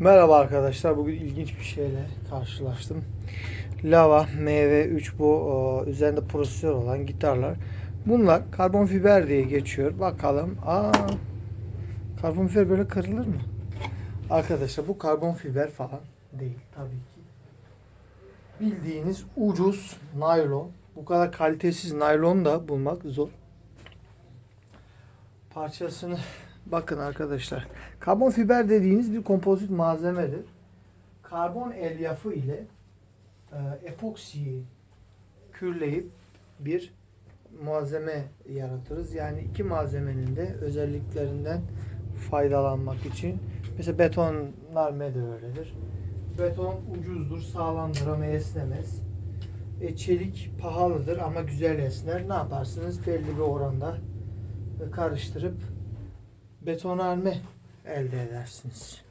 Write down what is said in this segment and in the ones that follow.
Merhaba arkadaşlar. Bugün ilginç bir şeyle karşılaştım. Lava MV3 bu o, üzerinde prosesör olan gitarlar. Bunlar karbon fiber diye geçiyor. Bakalım. Aa, karbon fiber böyle kırılır mı? Arkadaşlar bu karbon fiber falan değil tabii ki. Bildiğiniz ucuz naylon. Bu kadar kalitesiz naylon da bulmak zor. Parçasını bakın arkadaşlar. Karbon fiber dediğiniz bir kompozit malzemedir. Karbon elyafı ile e, epoksiyi kürleyip bir malzeme yaratırız. Yani iki malzemenin de özelliklerinden faydalanmak için. Mesela betonarme de öyledir. Beton ucuzdur, sağlamdır ama esnemez. E, çelik pahalıdır ama güzel esner. Ne yaparsınız? Belli bir oranda e, karıştırıp betonarme elde edersiniz.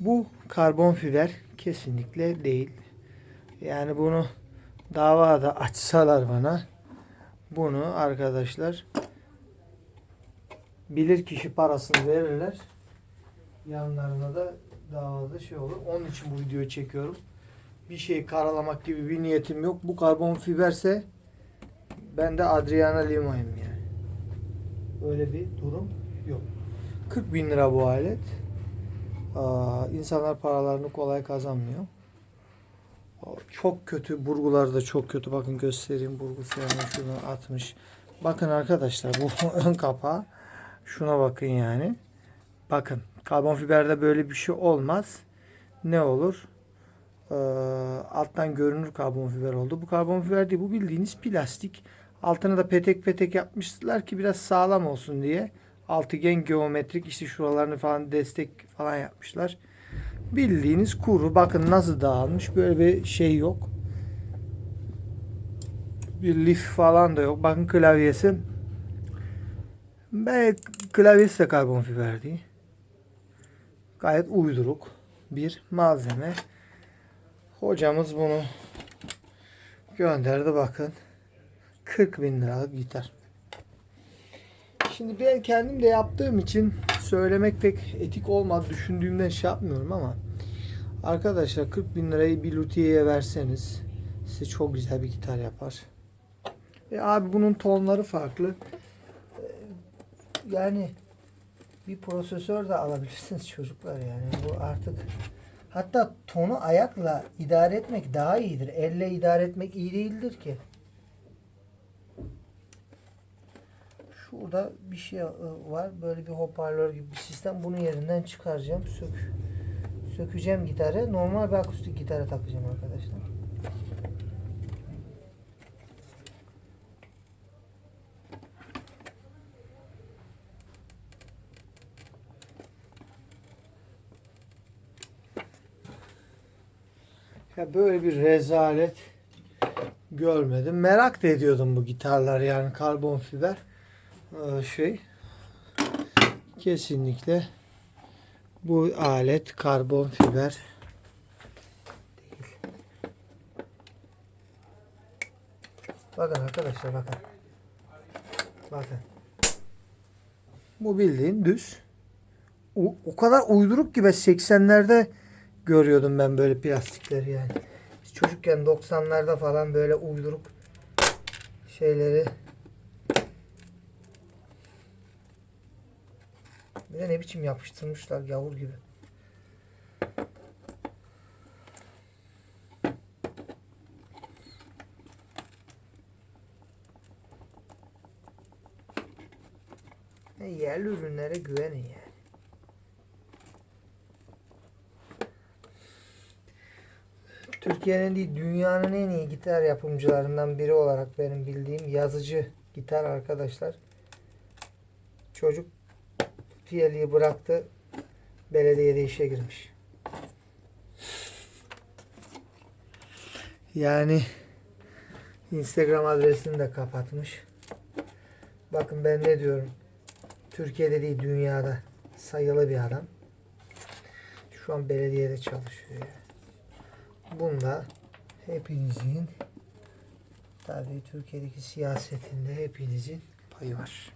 Bu karbon fiber kesinlikle değil. Yani bunu davada açsalar bana bunu arkadaşlar bilir kişi parasını verirler. Yanlarına da davada şey olur. Onun için bu videoyu çekiyorum. Bir şey karalamak gibi bir niyetim yok. Bu karbon fiberse ben de Adriana Lima'yım yani. Öyle bir durum yok. 40 bin lira bu alet. Aa, insanlar paralarını kolay kazanmıyor. Çok kötü. Burguları da çok kötü. Bakın göstereyim. Burgusu hemen şuradan atmış. Bakın arkadaşlar bu ön kapağı. Şuna bakın yani. Bakın. Karbon fiberde böyle bir şey olmaz. Ne olur? Alttan görünür karbon fiber oldu. Bu karbon fiber değil. Bu bildiğiniz plastik. Altına da petek petek yapmışlar ki biraz sağlam olsun diye altıgen geometrik işte şuralarını falan destek falan yapmışlar. Bildiğiniz kuru. Bakın nasıl dağılmış. Böyle bir şey yok. Bir lif falan da yok. Bakın klavyesi. Ve klavyesi de karbon fiber değil. Gayet uyduruk bir malzeme. Hocamız bunu gönderdi bakın. 40 bin liralık gitar. Şimdi ben kendim de yaptığım için söylemek pek etik olmaz düşündüğümden şey yapmıyorum ama arkadaşlar 40 bin lirayı bir luthiye'ye verseniz size çok güzel bir gitar yapar. E abi bunun tonları farklı. E, Yani bir prosesör de alabilirsiniz çocuklar yani bu artık hatta tonu ayakla idare etmek daha iyidir. Elle idare etmek iyi değildir ki. Şurada bir şey e, var. Böyle bir hoparlör gibi bir sistem. Bunu yerinden çıkaracağım. Sök sökeceğim gitarı. Normal bir akustik gitara takacağım arkadaşlar. Ya böyle bir rezalet görmedim. Merak da ediyordum bu gitarlar yani karbon fiber şey kesinlikle bu alet karbon fiber değil. Bakın arkadaşlar bakın. Bakın. Bu bildiğin düz. O, o kadar uyduruk ki ben 80'lerde görüyordum ben böyle plastikleri yani. Biz çocukken 90'larda falan böyle uyduruk şeyleri de ne biçim yapıştırmışlar gavur gibi. E, yerli ürünlere güvenin yani. Türkiye'nin değil dünyanın en iyi gitar yapımcılarından biri olarak benim bildiğim yazıcı gitar arkadaşlar. Çocuk Tiyeli'yi bıraktı. Belediyede işe girmiş. Yani Instagram adresini de kapatmış. Bakın ben ne diyorum. Türkiye'de değil dünyada sayılı bir adam. Şu an belediyede çalışıyor. Bunda hepinizin tabii Türkiye'deki siyasetinde hepinizin payı var.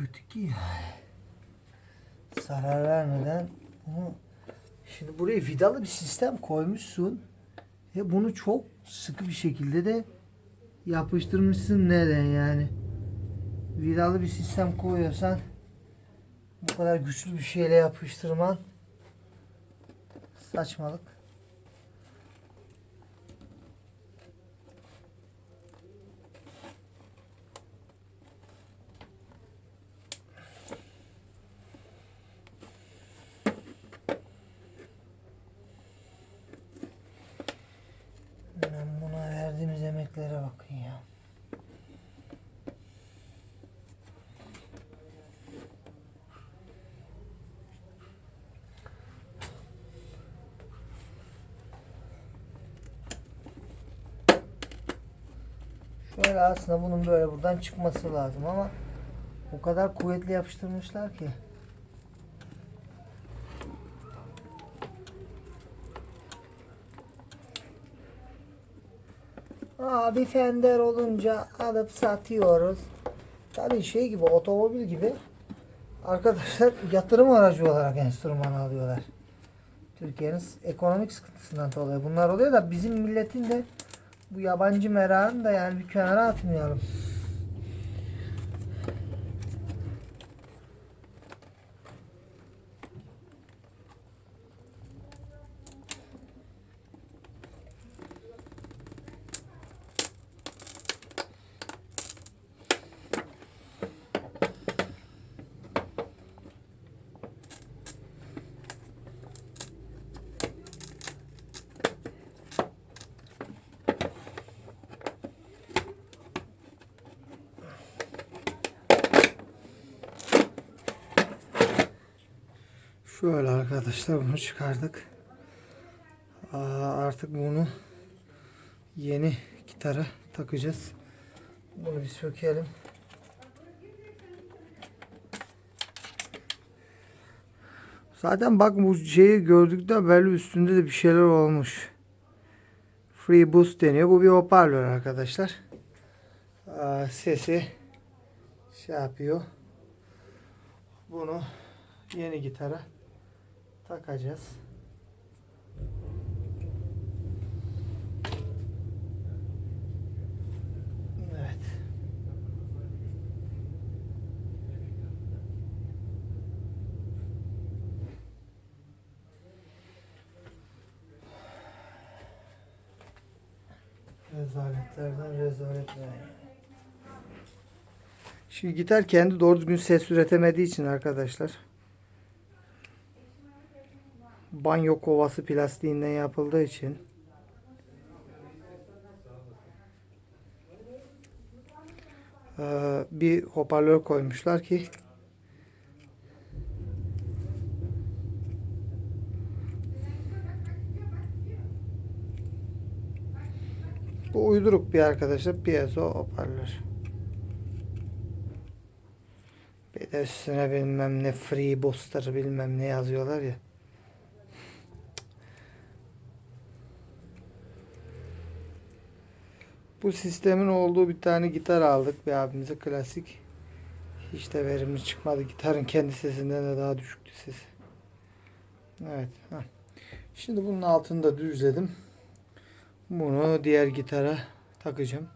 Kötü ki ya. Zarar vermeden bunu şimdi buraya vidalı bir sistem koymuşsun. Ve bunu çok sıkı bir şekilde de yapıştırmışsın neden yani? Vidalı bir sistem koyuyorsan bu kadar güçlü bir şeyle yapıştırman saçmalık. Ben buna verdiğimiz emeklere bakın ya. Şöyle aslında bunun böyle buradan çıkması lazım ama o kadar kuvvetli yapıştırmışlar ki. Abi fender olunca alıp satıyoruz. Tabii şey gibi otomobil gibi arkadaşlar yatırım aracı olarak enstrüman alıyorlar. Türkiye'nin ekonomik sıkıntısından dolayı bunlar oluyor da bizim milletin de bu yabancı merakını da yani bir kenara atmayalım. Şöyle arkadaşlar bunu çıkardık. Aa, artık bunu yeni gitara takacağız. Bunu bir sökelim. Zaten bak bu şeyi gördükten belli üstünde de bir şeyler olmuş. Free Boost deniyor. Bu bir hoparlör arkadaşlar. Aa, sesi şey yapıyor. Bunu yeni gitara takacağız. Evet. Rezaletlerden rezaletler. Şimdi gitar kendi doğru düzgün ses üretemediği için arkadaşlar banyo kovası plastiğinden yapıldığı için eee, bir hoparlör koymuşlar ki bu uyduruk bir arkadaşlar piezo hoparlör. Bir de üstüne bilmem ne free booster bilmem ne yazıyorlar ya. Bu sistemin olduğu bir tane gitar aldık bir abimize klasik. Hiç de verimli çıkmadı. Gitarın kendi sesinden de daha düşüktü sesi. Evet. Şimdi bunun altını da düzledim. Bunu diğer gitara takacağım.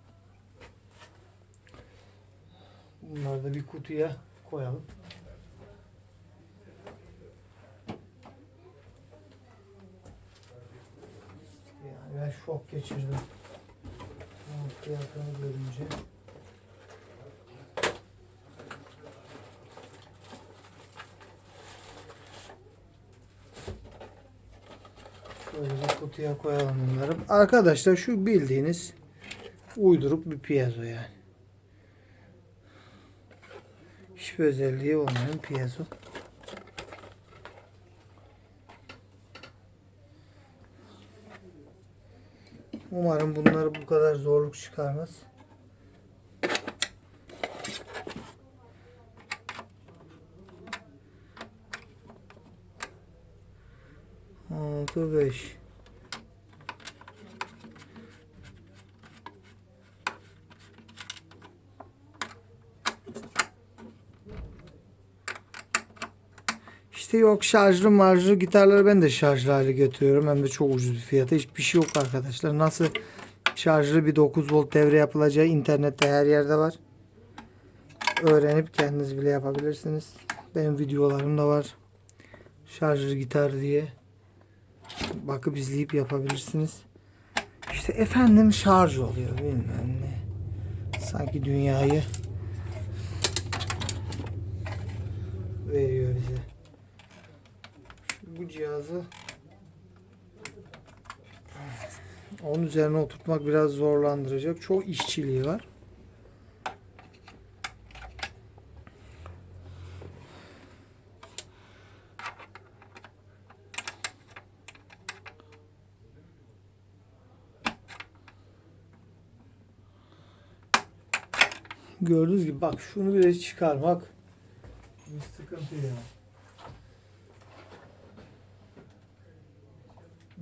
Bunları da bir kutuya koyalım. Yani ben şok geçirdim. Fiyatını görünce. Şöyle bir kutuya koyalım bunları. Arkadaşlar şu bildiğiniz uyduruk bir piezo yani. Hiçbir özelliği olmayan piezo. Umarım bunları bu kadar zorluk çıkarmaz. Altı beş. İşte yok şarjlı marjlı gitarları ben de şarjlı hale getiriyorum. Hem de çok ucuz bir fiyata. Hiçbir şey yok arkadaşlar. Nasıl şarjlı bir 9 volt devre yapılacağı internette her yerde var. Öğrenip kendiniz bile yapabilirsiniz. Benim videolarım da var. Şarjlı gitar diye. Bakıp izleyip yapabilirsiniz. İşte efendim şarj oluyor bilmem ne. Sanki dünyayı Bu cihazı onun üzerine oturtmak biraz zorlandıracak. Çok işçiliği var. Gördüğünüz gibi bak şunu bile çıkarmak bir sıkıntı ya.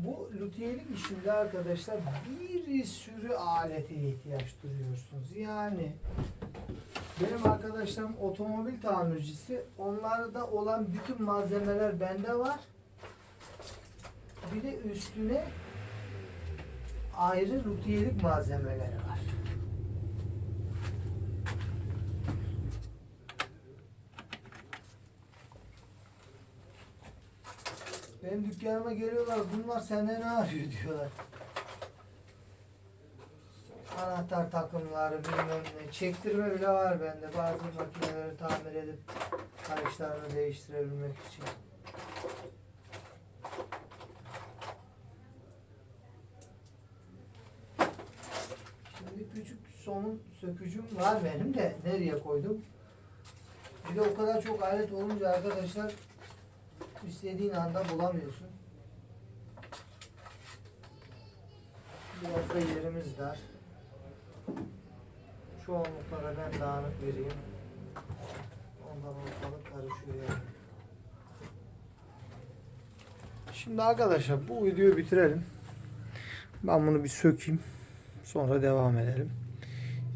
Bu lüthiyelik işinde arkadaşlar bir sürü alete ihtiyaç duyuyorsunuz. Yani benim arkadaşlarım otomobil tamircisi. Onlarda olan bütün malzemeler bende var. Bir de üstüne ayrı lüthiyelik malzemeleri var. Benim dükkanıma geliyorlar. Bunlar sende ne arıyor diyorlar. Anahtar takımları bilmem ne. Çektirme bile var bende. Bazı makineleri tamir edip kayışlarını değiştirebilmek için. Şimdi küçük somun sökücüm var benim de. Nereye koydum? Bir de o kadar çok alet olunca arkadaşlar istediğin anda bulamıyorsun. Biraz da yerimiz dar. Çoğunlukla da ben dağınık vereyim. Ondan ortalık karışıyor yani. Şimdi arkadaşlar bu videoyu bitirelim. Ben bunu bir sökeyim. Sonra devam edelim.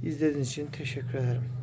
İzlediğiniz için teşekkür ederim.